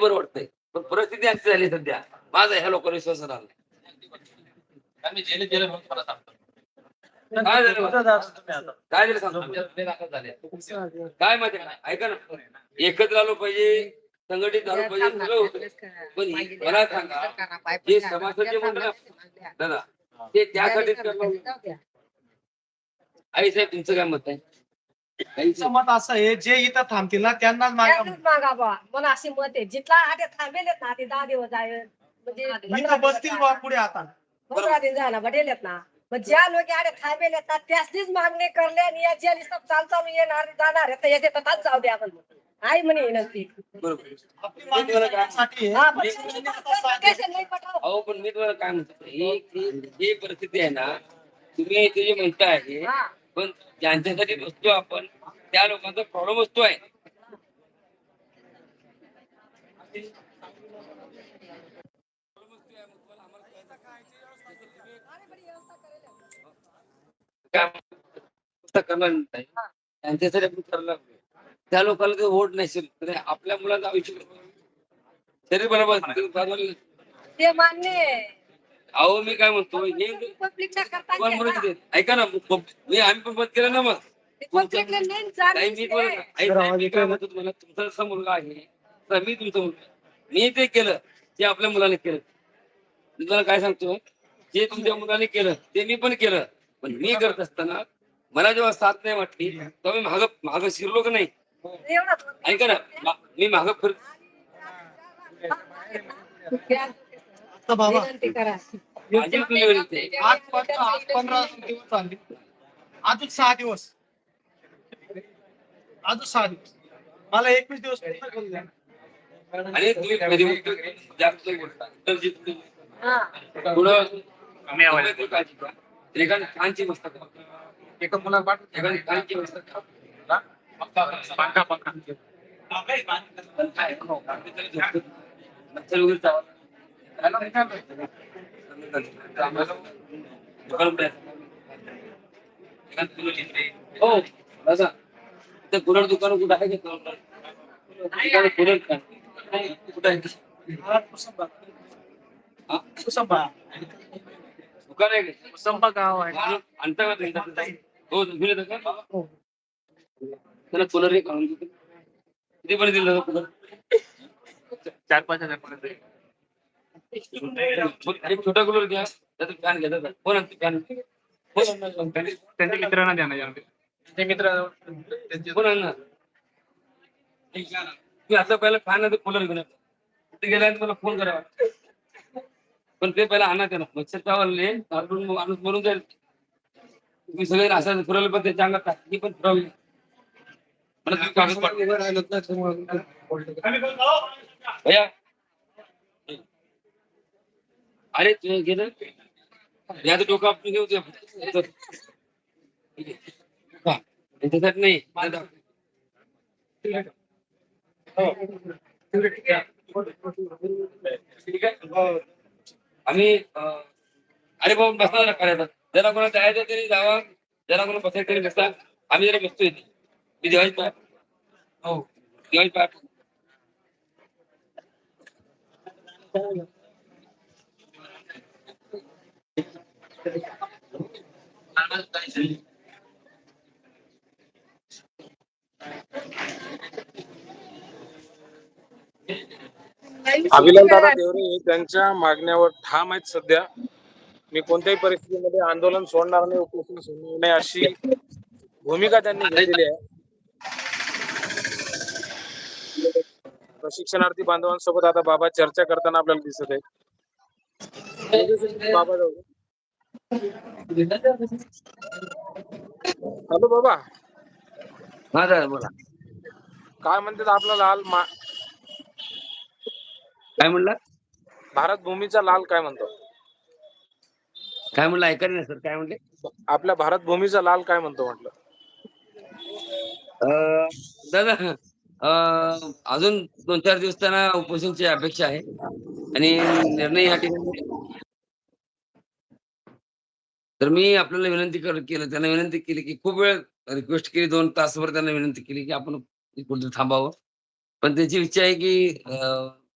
बरं वाटतंय. पण परिस्थिती अशी झाली सध्या. माझा ह्या लोकांवर विश्वास राहिला नाही. आम्ही जेले जेले म्हणून मला सांगतो. काय झालं? काय झालं सांगतो? आमच्या लय दाखल झाले. काय माहिती का? ऐका ना. एकत्र आलो पाहिजे संघटित झालो पाहिजे सगळं होतं. पण हे- मला सांगा जे. समाजाचे म्हणलं ना दादा ते त्यासाठीच करणार आई साहेब तुमचं काय मत आहे? मत असं आहे जे इथं थांबतील ना त्यांनाच मागा त्यातच मागा. बा मला अशी मत आहे. जिथला आधी थांबेलेत ना ते दहा दिवस आहे म्हणजे इथं बसतील बा. पुढे आता. पंधरा दिन झाला बडेलेत ना. मग ज्या लोक आडे थांबेलेत ना त्यासनीच मागणी करले आणि या ज्या लिस्ट चाल चालू येणार जाणार आहे, तर याचे तथाच जाऊ द्या आपण. आई म्हणे विनंती बरोबर. आपली मागणी सगळ्यांसाठी आहे. हा, पण मी- त्यांनी application नाही पाठवलं. अहो पण मी तुम्हाला काय म्हणतो ही ही- ही परिस्थिती आहे ना. तुम्ही जे म्हणताय हा. पण ज्यांच्यासाठी बसतो आपण त्या लोकांचा प्रॉब्लेम असतो आहे काय व्यवस्था करणार नाही त्यांच्यासाठी आपण करणार. त्या लोकांना ते वोट नसेल तर आपल्या मुलाचं आयुष्य तरी बरोबर बरोबर. ते मान्य आहे. अहो मी काय म्हणतो हे करता. होते. ऐका ना मग मी आम्ही पण बंद केलं ना मग. ते पब्लिकला नाही जाणीव नाही मी ऐक- काय म्हणतो तुम्हाला तुमचा जसा मुलगा आहे तर मी तुमचा मुलगा मी ते केलं ते आपल्या मुलाने केलं. मी तुम्हाला काय सांगतो जे तुमच्या मुलाने केलं ते मी पण केलं. पण मी करत असताना मला जेव्हा साथ नाही वाटली तेव्हा मी माग माग शिरलो का नाही. ऐका ना मा- मी माग फिर बाबा विनंती करा. आज आज पंधरा दिवस अजून सहा दिवस अजून सहा दिवस मला एकवीस दिवस पूर्ण करू द्या. आणि तुम्ही कधी बोलतो, जास्त बोलता तर जे तुम्ही हा. थोडं काळजी घ्या. एखादी कानची व्यवस्था करा. एका मुला पाठ एखादी कानची व्यवस्था करा. पंखा पंखा वगैरे. हो दादा ते कुलर दुकान कुठं आहे का कुलर कुठं आहे दुकान आहे का कुसुंबा गाव आहे का हो तुम्ही त्याला कूलर एक किती पण दिलं कूलर चार पाच हजार पर्यंत छोटा कूलर घ्या त्यात फॅन घ्या त्याचा आणते फॅन? त्यांच्या मित्रांना द्या ना त्यांचे मित्र त्यांचे कोण आणणार मी आता पहिला फॅन आहे कूलर घेऊन. तिथे गेल्यानंतर मला फ़ोन करावा पण ते पहिला आणा त्याला मच्छर चावले माणूस मरून जाईल तुम्ही सगळे असं फिरवलं पण त्याच्या अंगात टाकी पण फिरवली मला तुम्ही कागद पाठवा. भैया अरे तुम्ही गेलं याचं डोकं आपण घेऊ त्याच्यात नाही. ठीक आहे आम्ही अरे बाबा बसणार ना जरा कोणा जायचं तरी जावा. जरा कोणा बसायचं तरी बसा. आम्ही जरा बसतोय मी देवाची पाय हो देवाची पाय अभिलाष दादा देवरे हे त्यांच्या मागण्यावर ठाम आहेत सध्या. मी कोणत्याही परिस्थितीमध्ये आंदोलन सोडणार नाही उपोषण सोडणार नाही अशी भूमिका त्यांनी घेतलेली आहे. प्रशिक्षणार्थी बांधवांसोबत आता बाबा चर्चा करताना आपल्याला दिसत आहे बाबा जाऊ हॅलो बाबा. हा दादा बोला. काय म्हणतात आपला लाल मा काय म्हणला? भारत भूमीचा लाल काय म्हणतो? काय म्हणलं? ऐकायला नाही सर. काय म्हणले? आपल्या भारत भूमीचा लाल काय म्हणतो म्हटलं? अं, दादा अं, अजून दोन चार दिवस त्यांना उपोषणची अपेक्षा आहे. आणि निर्णय या ठिकाणी तर मी आपल्याला विनंती कर केलं. त्यांना विनंती केली की खूप वेळ रिक्वेस्ट केली दोन तासभर त्यांना विनंती केली की आपण कुठे थांबावं. पण त्याची इच्छा आहे की